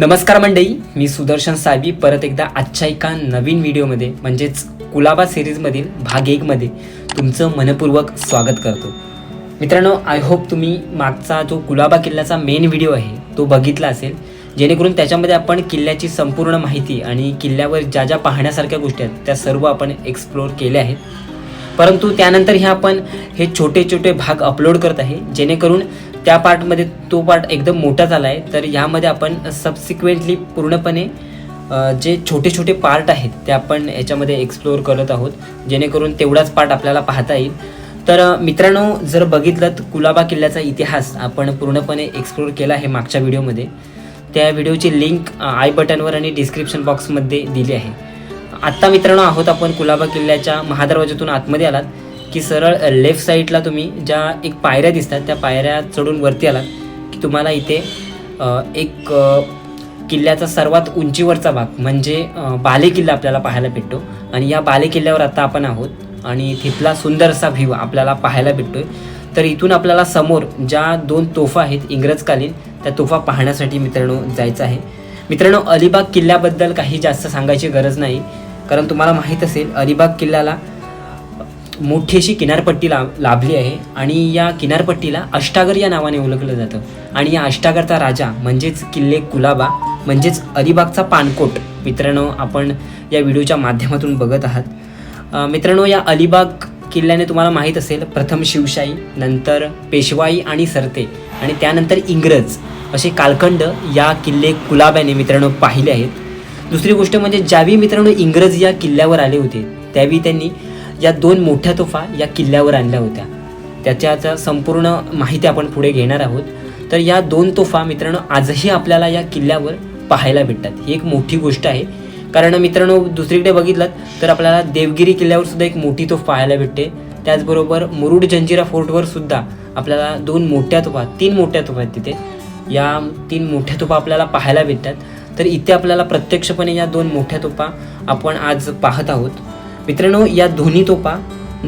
नमस्कार मंडई मी सुदर्शन साहेबी परत एकदा आजच्या एका नवीन व्हिडिओमध्ये म्हणजेच कुलाबा सिरीजमधील भाग एकमध्ये तुमचं मनपूर्वक स्वागत करतो. मित्रांनो आय होप तुम्ही मागचा जो कुलाबा किल्ल्याचा मेन व्हिडिओ आहे तो बघितला असेल. जेणेकरून त्याच्यामध्ये आपण किल्ल्याची संपूर्ण माहिती आणि किल्ल्यावर ज्या ज्या पाहण्यासारख्या गोष्टी आहेत त्या सर्व आपण एक्सप्लोअर केल्या आहेत. परंतु त्यानंतर हे आपण हे छोटे छोटे भाग अपलोड करत आहे. जेणेकरून त्या पार्टमध्ये तो पार्ट एकदम मोठा झाला आहे तर यामध्ये आपण सबसिक्वेंटली पूर्णपणे जे छोटे छोटे पार्ट आहेत ते आपण याच्यामध्ये एक्सप्लोअर करत आहोत. जेणेकरून तेवढाच पार्ट आपल्याला पाहता येईल. तर मित्रांनो जर बघितलं तर कुलाबा किल्ल्याचा इतिहास आपण पूर्णपणे एक्सप्लोअर केला आहे मागच्या व्हिडिओमध्ये. त्या व्हिडिओची लिंक आय बटनवर आणि डिस्क्रिप्शन बॉक्समध्ये दिली आहे. आत्ता मित्रांनो आहोत आपण कुलाबा किल्ल्याच्या महादरवाज्यातून आतमध्ये आलात. की सरळ लेफ्ट साईडला तुम्ही ज्या एक पायऱ्या दिसतात त्या पायऱ्या चढून वरती आलात की तुम्हाला इथे एक किल्ल्याचा सर्वात उंचीवरचा भाग म्हणजे बाले किल्ला आपल्याला पाहायला भेटतो. आणि या बाले किल्ल्यावर आता आपण आहोत आणि तिथला सुंदरसा व्ह्यू आपल्याला पाहायला भेटतोय. तर इथून आपल्याला समोर ज्या दोन तोफा आहेत इंग्रजकालीन त्या तोफा पाहण्यासाठी मित्रांनो जायचं आहे. मित्रांनो अलिबाग किल्ल्याबद्दल काही जास्त सांगायची गरज नाही कारण तुम्हाला माहीत असेल अलिबाग किल्ल्याला मोठी अशी किनारपट्टी लाभ लाभली आहे आणि या किनारपट्टीला अष्टागर या नावाने ओळखलं जातं. आणि या अष्टागरचा राजा म्हणजेच किल्ले कुलाबा म्हणजेच अलिबागचा पानकोट मित्रांनो आपण या व्हिडिओच्या माध्यमातून बघत आहात. मित्रांनो या अलिबाग किल्ल्याने तुम्हाला माहीत असेल प्रथम शिवशाही नंतर पेशवाई आणि सरते आणि त्यानंतर इंग्रज असे कालखंड या किल्ले कुलाब्याने मित्रांनो पाहिले आहेत. दुसरी गोष्ट म्हणजे ज्यावेळी मित्रांनो इंग्रज या किल्ल्यावर आले होते त्यावेळी त्यांनी या दोन मोठ्या तोफा या किल्ल्यावर आणल्या होत्या. त्याच्याचा संपूर्ण माहिती आपण पुढे घेणार आहोत. तर या दोन तोफा मित्रांनो आजही आपल्याला या किल्ल्यावर पाहायला भेटतात. ही एक मोठी गोष्ट आहे. कारण मित्रांनो दुसरीकडे बघितलं तर आपल्याला देवगिरी किल्ल्यावर सुद्धा एक मोठी तोफ पाहायला भेटते. त्याचबरोबर मुरुड जंजिरा फोर्टवर सुद्धा आपल्याला दोन मोठ्या तोफा तीन मोठ्या तोफा आहेत तिथे. या तीन मोठ्या तोफा आपल्याला पाहायला भेटतात. तर इथे आपल्याला प्रत्यक्षपणे या दोन मोठ्या तोफा आपण आज पाहत आहोत. मित्रांनो या दोन्ही तोफा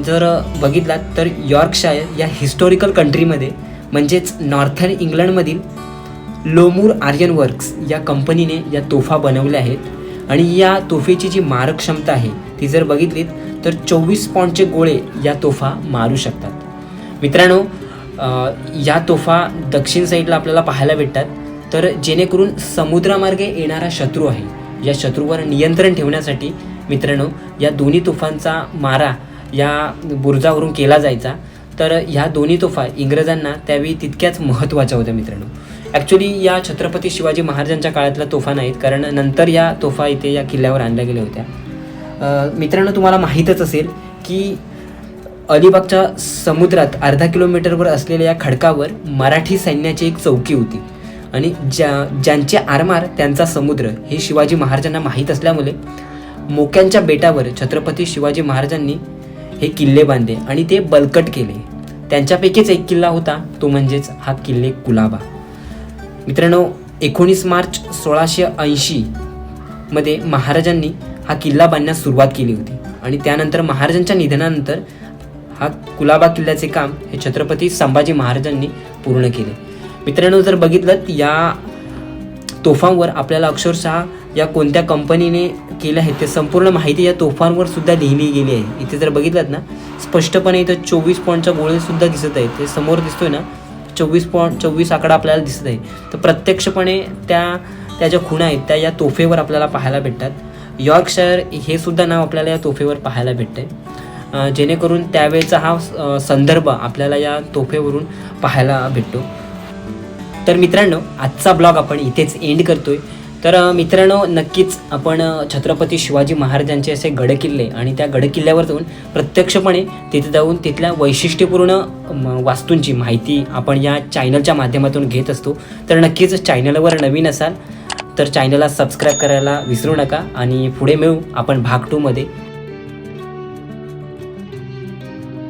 जर बघितलात तर यॉर्कशायर या हिस्टॉरिकल कंट्रीमध्ये म्हणजेच नॉर्थर्न इंग्लंडमधील लोमूर आर्यन वर्क्स या कंपनीने या तोफा बनवल्या आहेत. आणि या तोफेची जी मारक क्षमता आहे ती जर बघितलीत तर चोवीस पॉईंटचे गोळे या तोफा मारू शकतात. मित्रांनो या तोफा दक्षिण साईडला आपल्याला पाहायला भेटतात. तर जेणेकरून समुद्रामार्गे येणारा शत्रू आहे या शत्रूवर नियंत्रण ठेवण्यासाठी मित्रांनो या दोन्ही तोफांचा मारा या बुरुजावरून केला जायचा. तर ह्या दोन्ही तोफा इंग्रजांना त्यावेळी तितक्याच महत्त्वाच्या होत्या मित्रांनो. ॲक्च्युली या छत्रपती शिवाजी महाराजांच्या काळातल्या तोफा नाहीत कारण नंतर या तोफा इथे या किल्ल्यावर आणल्या गेल्या होत्या. मित्रांनो तुम्हाला माहीतच असेल की अलिबागच्या समुद्रात अर्धा किलोमीटरवर असलेल्या या खडकावर मराठी सैन्याची एक चौकी होती. आणि ज्या ज्यांचे आरमार त्यांचा समुद्र हे शिवाजी महाराजांना माहीत असल्यामुळे मोक्यांच्या बेटावर छत्रपती शिवाजी महाराजांनी हे किल्ले बांधले आणि ते बलकट केले. त्यांच्यापैकीच एक किल्ला होता तो म्हणजेच हा किल्ले कुलाबा. मित्रांनो एकोणीस मार्च सोळाशे ऐंशी मध्ये महाराजांनी हा किल्ला बांधण्यास सुरुवात केली होती आणि त्यानंतर महाराजांच्या निधनानंतर हा कुलाबा किल्ल्याचे काम हे छत्रपती संभाजी महाराजांनी पूर्ण केले. मित्रांनो जर बघितलं या तोफांवर आपल्याला अक्षरशः या कोणत्या कंपनीने केल्या आहेत ते संपूर्ण माहिती या तोफांवर सुद्धा लिहिली गेली आहे. इथे जर बघितलात ना स्पष्टपणे इथं चोवीस पॉईंटचा गोळे सुद्धा दिसत आहेत ते समोर दिसतोय ना चोवीस पॉईंट चोवीस आकडा आपल्याला दिसत आहे. तर प्रत्यक्षपणे त्या त्या ज्या खुणा आहेत त्या या तोफेवर आपल्याला पाहायला भेटतात. यॉर्कशायर हे सुद्धा नाव आपल्याला या तोफेवर पाहायला भेटतंय. जेणेकरून त्यावेळेचा हा संदर्भ आपल्याला या तोफेवरून पाहायला भेटतो. तर मित्रांनो आजचा ब्लॉग आपण इथेच एंड करतोय. तर मित्रांनो नक्कीच आपण छत्रपती शिवाजी महाराजांचे असे गडकिल्ले आणि त्या गडकिल्ल्यावर जाऊन प्रत्यक्षपणे तिथे जाऊन तिथल्या वैशिष्ट्यपूर्ण म, वास्तूंची माहिती आपण या चॅनलच्या माध्यमातून घेत असतो. तर नक्कीच चॅनलवर नवीन असाल तर चॅनलला सबस्क्राईब करायला विसरू नका आणि पुढे मिळू आपण भाग टूमध्ये